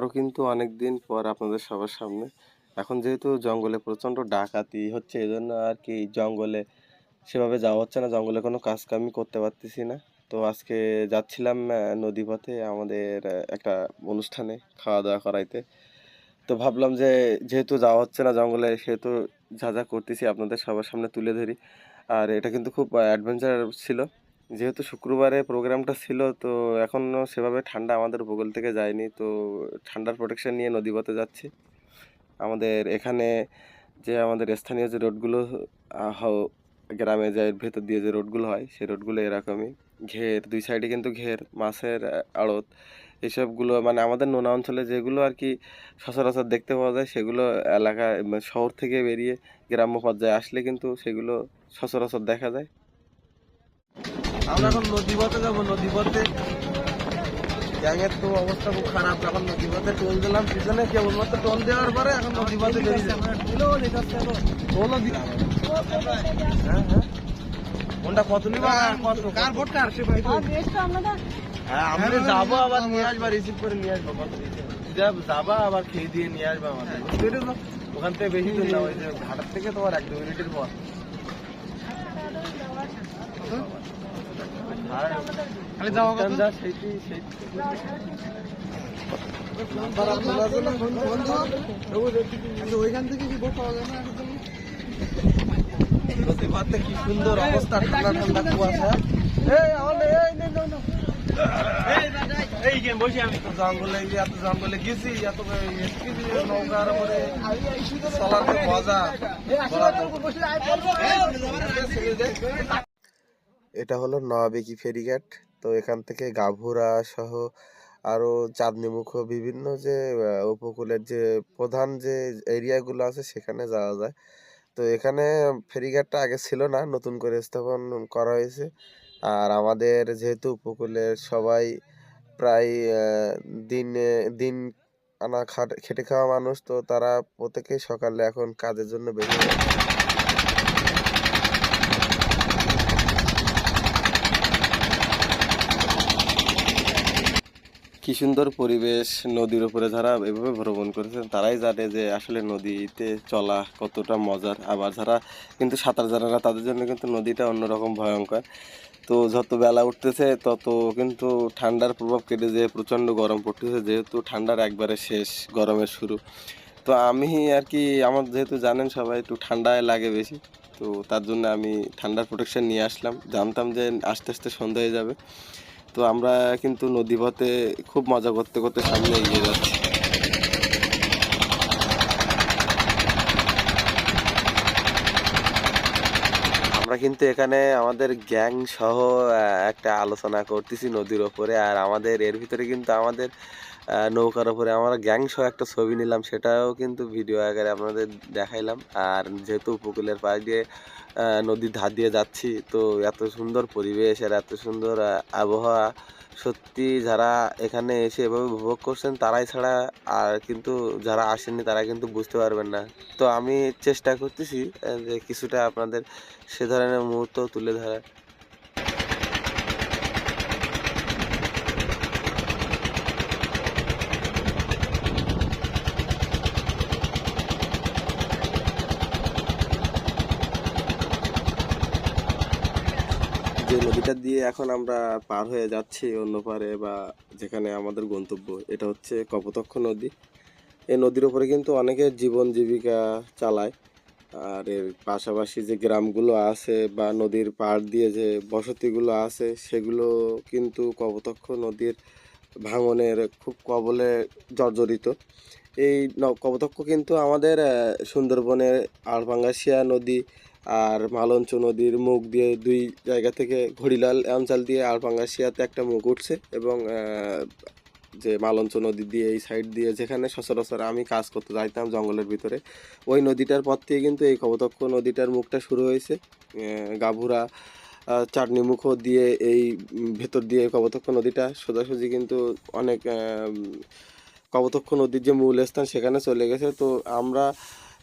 আবারও কিন্তু অনেক দিন পর আপনাদের সবার সামনে। এখন যেহেতু জঙ্গলে প্রচণ্ড ডাকাতি হচ্ছে এই জন্য আর কি জঙ্গলে সেভাবে যাওয়া হচ্ছে না, জঙ্গলে কোনো কাজ কামই করতে পারতেছি না। তো আজকে যাচ্ছিলাম নদীপথে আমাদের একটা অনুষ্ঠানে খাওয়া দাওয়া করাইতে। তো ভাবলাম যে যেহেতু যাওয়া হচ্ছে না জঙ্গলে, সেহেতু যা যা করতেছি আপনাদের সবার সামনে তুলে ধরি। আর এটা কিন্তু খুব অ্যাডভেঞ্চার ছিল। যেহেতু শুক্রবারে প্রোগ্রামটা ছিল, তো এখনও সেভাবে ঠান্ডা আমাদের উপকূল থেকে যায়নি। তো ঠান্ডার প্রোটেকশন নিয়ে নদীপথে যাচ্ছি। আমাদের এখানে যে আমাদের স্থানীয় যে রোডগুলো গ্রামে যে ভেতর দিয়ে যে রোডগুলো হয়, সেই রোডগুলো এরকমই। ঘের, দুই সাইডে কিন্তু ঘের, মাছের আড়ত। এসবগুলো মানে আমাদের নোনা অঞ্চলে যেগুলো আর কি সচরাচর দেখতে পাওয়া যায়, সেগুলো এলাকায় মানে শহর থেকে বেরিয়ে গ্রাম্য পর্যায়ে আসলে কিন্তু সেগুলো সচরাচর দেখা যায়। আমরা এখন নদীপথে যাব নদীপথে। গ্যাংয়ের তো অবস্থা খুব খারাপ এখন নদীপথে টোল দিলাম পিছনে কেবলমাত্র টোল দেওয়ার পরে এখন নদীপথে বেরিয়ে যাব। টোলও দিলাম হ্যাঁ হ্যাঁ। কোনটা কত নিবা? কত কার ভোট কার সে ভাই হ্যাঁ আমি যাব আবার নিয়ে আসব রিসিভ করে নিয়ে আসব কত যা- যাবা আবার খেয়ে দিয়ে নিয়ে আসব আমাদের। ওখান থেকে বেশি দূর না ওই যে ঘাটার থেকে তোমার এক দু মিনিটের পর খালি যাওয়া কথা? যা সেইটি সেইটি ওইখান থেকে কি ভোট পাওয়া যায় না নদীপাতে কি সুন্দর অবস্থা ঠান্ডা ঠান্ডা কুয়াশা এই আমাদের এই নে নাও নাও যে বসে আমি তো জঙ্গলে এত জঙ্গলে গেছি এত নৌকার উপরে চলার মজা এটা হলো নয়াবেকি ফেরিঘাট। তো এখান থেকে গাভুরা সহ আরও চাঁদনিমুখ বিভিন্ন যে উপকূলের যে প্রধান যে এরিয়াগুলো আছে সেখানে যাওয়া যায়। তো এখানে ফেরিঘাটটা আগে ছিল না, নতুন করে স্থাপন করা হয়েছে। আর আমাদের যেহেতু উপকূলের সবাই প্রায় দিনে, দিন আনা খাট- খেটে খাওয়া মানুষ, তো তারা প্রত্যেকেই সকালে এখন কাজের জন্য বেরিয়ে কি সুন্দর পরিবেশ, নদীর উপরে যারা এভাবে ভ্রমণ করেছেন, তারাই জানে যে আসলে নদীতে চলা কতটা মজার। আবার যারা কিন্তু সাঁতার জানে না, তাদের জন্য কিন্তু নদীটা অন্যরকম ভয়ঙ্কর। তো যত বেলা উঠতেছে, তত কিন্তু ঠান্ডার প্রভাব কেটে যেয়ে প্রচণ্ড গরম পড়তেছে, যেহেতু ঠান্ডার একবারে শেষ গরমের শুরু। তো আমি আর কি, আমার যেহেতু জানেন সবাই, একটু ঠান্ডায় লাগে বেশি। তো তার জন্য আমি ঠান্ডার প্রোটেকশন নিয়ে আসলাম। জানতাম যে আস্তে আস্তে সন্ধ্যা হয়ে যাবে। তো আমরা কিন্তু নদীপথে খুব মজা করতে করতে সামনে এগিয়ে যাচ্ছি। আমরা কিন্তু এখানে আমাদের গ্যাং সহ একটা আলোচনা করতেছি নদীর ওপরে, আর আমাদের এর ভিতরে কিন্তু আমাদের নৌকার ওপরে আমরা গ্যাং সহ একটা ছবি নিলাম, সেটাও কিন্তু ভিডিও আকারে আপনাদের দেখাইলাম। আর যেহেতু উপকূলের পাশ দিয়ে নদীর ধার দিয়ে যাচ্ছি, তো এত সুন্দর পরিবেশ আর এত সুন্দর আবহাওয়া, সত্যি যারা এখানে এসে এভাবে উপভোগ করছেন, তারাই ছাড়া আর কিন্তু যারা আসেননি, তারা কিন্তু বুঝতে পারবেন না। তো আমি চেষ্টা করতেছি যে কিছুটা আপনাদের সে ধরনের মুহূর্ত তুলে ধরার। যে নদীটা দিয়ে এখন আমরা পার হয়ে যাচ্ছি অন্য পারে বা যেখানে আমাদের গন্তব্য, এটা হচ্ছে কপোতক্ষ নদী। এই নদীর উপরে কিন্তু অনেকের জীবন জীবিকা চালায়। আর এর পাশাপাশি যে গ্রামগুলো আছে বা নদীর পাড় দিয়ে যে বসতিগুলো আছে, সেগুলো কিন্তু কপোতক্ষ নদীর ভাঙনের খুব কবলে জর্জরিত। এই কপোতক্ষ কিন্তু আমাদের সুন্দরবনের আলপাঙ্গাশিয়া নদী আর মালঞ্চ নদীর মুখ দিয়ে দুই জায়গা থেকে ঘড়িলাল অঞ্চল দিয়ে আর আলপাঙ্গাশিয়াতে একটা মুখ উঠছে এবং যে মালঞ্চ নদী দিয়ে এই সাইড দিয়ে যেখানে সচরাচর আমি কাজ করতে যাইতাম জঙ্গলের ভিতরে ওই নদীটার পর থেকে কিন্তু এই কপোতক্ষ নদীটার মুখটা শুরু হয়েছে। গাভুরা চাটনি মুখ দিয়ে এই ভেতর দিয়ে কপোতক্ষ নদীটা সোজাসুজি কিন্তু অনেক আহ, কপোতক্ষ নদীর যে মূল স্থান সেখানে চলে গেছে। তো আমরা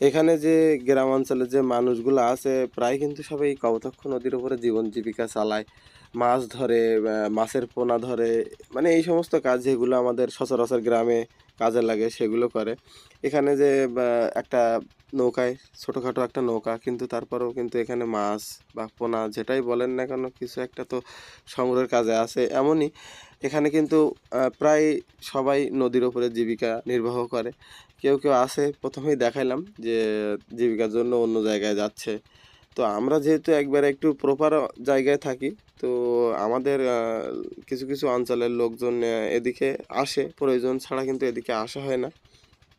এখানে যে গ্রাম অঞ্চলের যে মানুষগুলো আছে, প্রায় কিন্তু সবাই কপোতাক্ষ নদীর উপরে জীবন জীবিকা চালায়। মাছ ধরে মাছের পোনা ধরে মানে এই সমস্ত কাজ যেগুলো আমাদের সচরাচর গ্রামে কাজে লাগে, সেগুলো করে। এখানে যে একটা নৌকায়, ছোটোখাটো একটা নৌকা, কিন্তু তারপরেও কিন্তু এখানে মাছ বা পোনা যেটাই বলেন না কেন, কিছু একটা তো সংগ্রহের কাজে আছে এমনই। এখানে কিন্তু প্রায় সবাই নদীর ওপরে জীবিকা নির্বাহ করে। কেউ কেউ আছে প্রথমেই দেখাইলাম যে জীবিকার জন্য অন্য জায়গায় যাচ্ছে। তো আমরা যেহেতু একবার একটু প্রপার জায়গায় থাকি, তো আমাদের কিছু কিছু অঞ্চলের লোকজন এদিকে আসে। প্রয়োজন ছাড়া কিন্তু এদিকে আসা হয় না।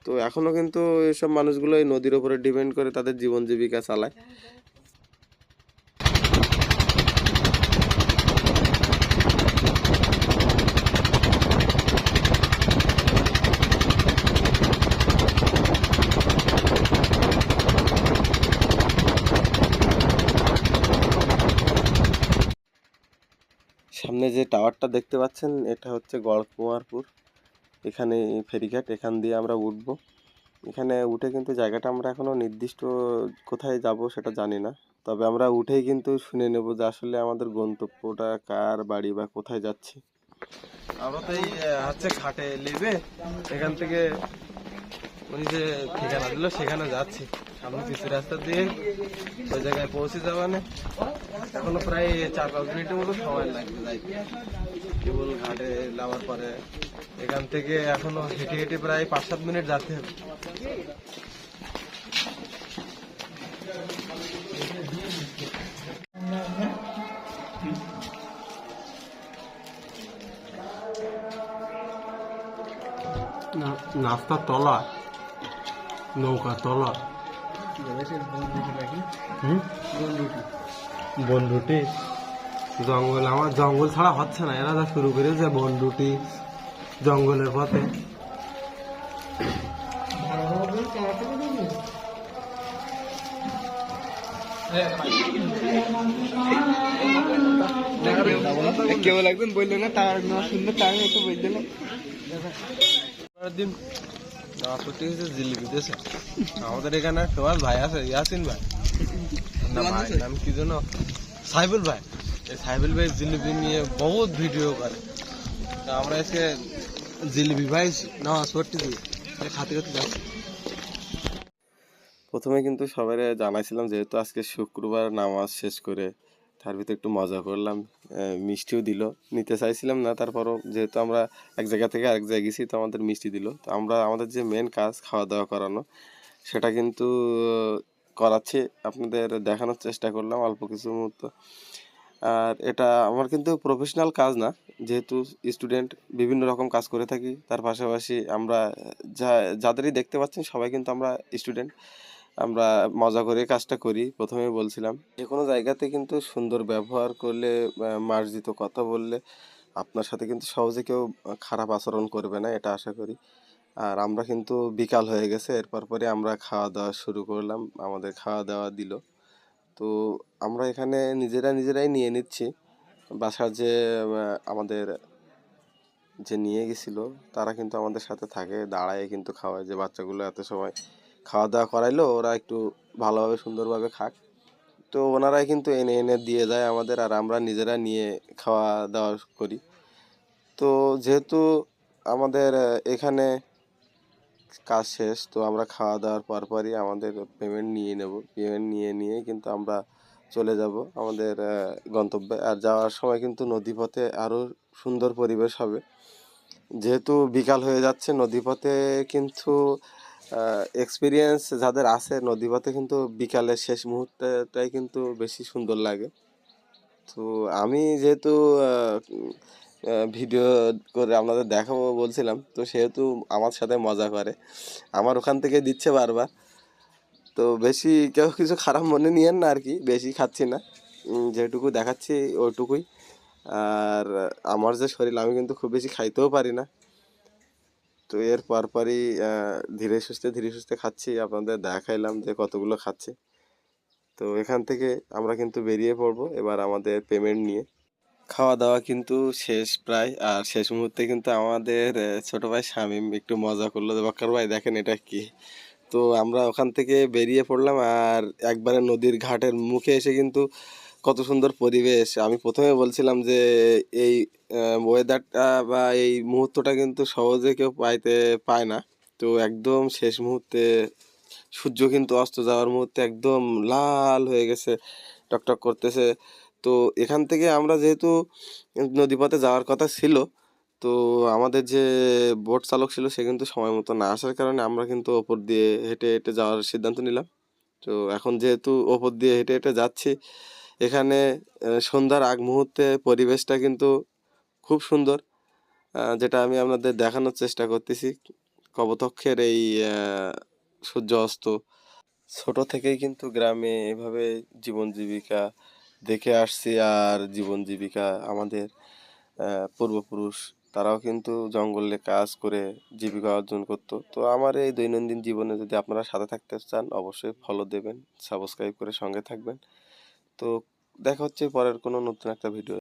তো এখনও কিন্তু এসব মানুষগুলো এই নদীর ওপরে ডিপেন্ড করে তাদের জীবন জীবিকা চালায় সামনে যে টাওয়ারটা দেখতে পাচ্ছেন, এটা হচ্ছে গড়কুমারপুর এখানে ফেরিঘাট, এখান দিয়ে আমরা উঠবো। এখানে উঠে কিন্তু জায়গাটা আমরা এখনও নির্দিষ্ট কোথায় যাব সেটা জানি না। তবে আমরা উঠেই কিন্তু শুনে নেব যে আসলে আমাদের গন্তব্যটা কার বাড়ি বা কোথায় যাচ্ছি। আমরা তো এই হচ্ছে খাটে নেবে এখান থেকে উনি যে ঠিকানা দিল, সেখানে যাচ্ছি। সামনে পিছু রাস্তা দিয়ে ওই জায়গায় পৌঁছে যাওয়া না এখনও প্রায় চার পাঁচ মিনিটের মতো সময় লাগবে যাই। কেবল ঘাটে নামার পরে এখান থেকে এখনও হেঁটে হেঁটে প্রায় পাঁচ সাত মিনিট যেতে হবে নাস্তার তলা নৌকা তলা। বন্ধুটি জঙ্গল আমার জঙ্গল ছাড়া হচ্ছে না। এরা যা শুরু করেছে বন্ধুটি জঙ্গলের পথে। কেউ একদিন বলল না তার না শুনলে তার একটু বলল না। দিন জিলিপি দিয়েছে আমাদের এখানে ফেমাস ভাই আছে, ইয়াসিন ভাই। না নাম কি যেন? সাইবুল ভাই। এই সাইবুল ভাই জিলিপি নিয়ে বহুত ভিডিও করে। তা আমরা আজকে জিলিপি ভাই নামাজ পড়তে দিই খাতে খাতে যাচ্ছি। প্রথমে কিন্তু সবাই জানাইছিলাম যেহেতু আজকে শুক্রবার নামাজ শেষ করে তার ভিতরে একটু মজা করলাম মিষ্টিও দিল। নিতে চাইছিলাম না, তারপরও যেহেতু আমরা এক জায়গা থেকে আরেক জায়গায় গেছি, তো আমাদের মিষ্টি দিল। তো আমরা, আমাদের যে মেন কাজ খাওয়া দাওয়া করানো, সেটা কিন্তু করাচ্ছি, আপনাদের দেখানোর চেষ্টা করলাম অল্প কিছু মুহূর্ত। আর এটা আমার কিন্তু প্রফেশনাল কাজ না, যেহেতু স্টুডেন্ট বিভিন্ন রকম কাজ করে থাকি, তার পাশাপাশি আমরা যা, যাদেরই দেখতে পাচ্ছেন সবাই কিন্তু আমরা স্টুডেন্ট আমরা মজা করে কাজটা করি, প্রথমে বলছিলাম। যে কোনো জায়গাতে কিন্তু সুন্দর ব্যবহার করলে মার্জিত কথা বললে আপনার সাথে কিন্তু সহজে কেউ খারাপ আচরণ করবে না, এটা আশা করি। আর আমরা কিন্তু বিকাল হয়ে গেছে, এরপর পরে আমরা খাওয়া দাওয়া শুরু করলাম, আমাদের খাওয়া দাওয়া দিল। তো আমরা এখানে নিজেরা নিজেরাই নিয়ে নিচ্ছি। বাসার যে আমাদের যে নিয়ে গেছিল, তারা কিন্তু আমাদের সাথে থাকে, দাঁড়ায় কিন্তু খাওয়ায় যে বাচ্চাগুলো এত সময় খাওয়া দাওয়া করাইলো, ওরা একটু ভালোভাবে, সুন্দরভাবে খাক। তো ওনারাই কিন্তু এনে এনে দিয়ে যায় আমাদের, আর আমরা নিজেরা নিয়ে খাওয়া দাওয়া করি। তো যেহেতু আমাদের এখানে কাজ শেষ, তো আমরা খাওয়া দাওয়ার পরপরই আমাদের পেমেন্ট নিয়ে নেব। পেমেন্ট নিয়ে নিয়ে কিন্তু আমরা চলে যাব আমাদের গন্তব্যে। আর যাওয়ার সময় কিন্তু নদীপথে আরও সুন্দর পরিবেশ হবে। যেহেতু বিকাল হয়ে যাচ্ছে, নদীপথে কিন্তু এক্সপিরিয়েন্স যাদের আছে নদীপথে কিন্তু বিকালের শেষ মুহূর্তটাই কিন্তু বেশি সুন্দর লাগে। তো আমি যেহেতু ভিডিও করে আপনাদের দেখাবো বলছিলাম, তো সেহেতু আমার সাথে মজা করে। আমার ওখান থেকে দিচ্ছে বারবার। তো বেশি কেউ কিছু খারাপ মনে নিয়েন না আর কি, বেশি খাচ্ছি না। যেটুকু দেখাচ্ছি ওইটুকুই আর আমার যে শরীর, আমি কিন্তু খুব বেশি খাইতেও পারি না। তো এর পরপরই ধীরে সুস্থে ধীরে সুস্থে খাচ্ছি। আপনাদের দেখাইলাম যে কতগুলো খাচ্ছি। তো এখান থেকে আমরা কিন্তু বেরিয়ে পড়ব। এবার আমাদের পেমেন্ট নিয়ে। খাওয়া দাওয়া কিন্তু শেষ প্রায়। আর শেষ মুহূর্তে কিন্তু আমাদের ছোট ভাই শামীম একটু মজা করল বক্কর ভাই, দেখেন এটা কি? তো আমরা ওখান থেকে বেরিয়ে পড়লাম। আর একবারে নদীর ঘাটের মুখে এসে কিন্তু কত সুন্দর পরিবেশ। আমি প্রথমে বলছিলাম যে, এই ওয়েদারটা বা এই মুহূর্তটা কিন্তু সহজে কেউ পাইতে পায় না। তো একদম শেষ মুহূর্তে সূর্য কিন্তু অস্ত যাওয়ার মুহূর্তে একদম লাল হয়ে গেছে, টকটক করতেছে। তো এখান থেকে আমরা যেহেতু নদীপথে যাওয়ার কথা ছিল, তো আমাদের যে বোট চালক ছিল, সে কিন্তু সময় মতো না আসার কারণে আমরা কিন্তু ওপর দিয়ে হেঁটে হেঁটে যাওয়ার সিদ্ধান্ত নিলাম। তো এখন যেহেতু ওপর দিয়ে হেঁটে হেঁটে যাচ্ছি এখানে সন্ধ্যার আগ মুহূর্তে পরিবেশটা কিন্তু খুব সুন্দর। যেটা আমি আপনাদের দেখানোর চেষ্টা করতেছি। কবতক্ষের এই সূর্য অস্ত। ছোট থেকেই কিন্তু গ্রামে এভাবে জীবন জীবিকা দেখে আসছি আর জীবন জীবিকা আমাদের পূর্বপুরুষ, তারাও কিন্তু জঙ্গলে কাজ করে জীবিকা অর্জন করতো। তো আমার এই দৈনন্দিন জীবনে যদি আপনারা সাথে থাকতে চান, অবশ্যই ফলো দেবেন সাবস্ক্রাইব করে সঙ্গে থাকবেন। তো দেখা হচ্ছে পরের কোনো নতুন একটা ভিডিও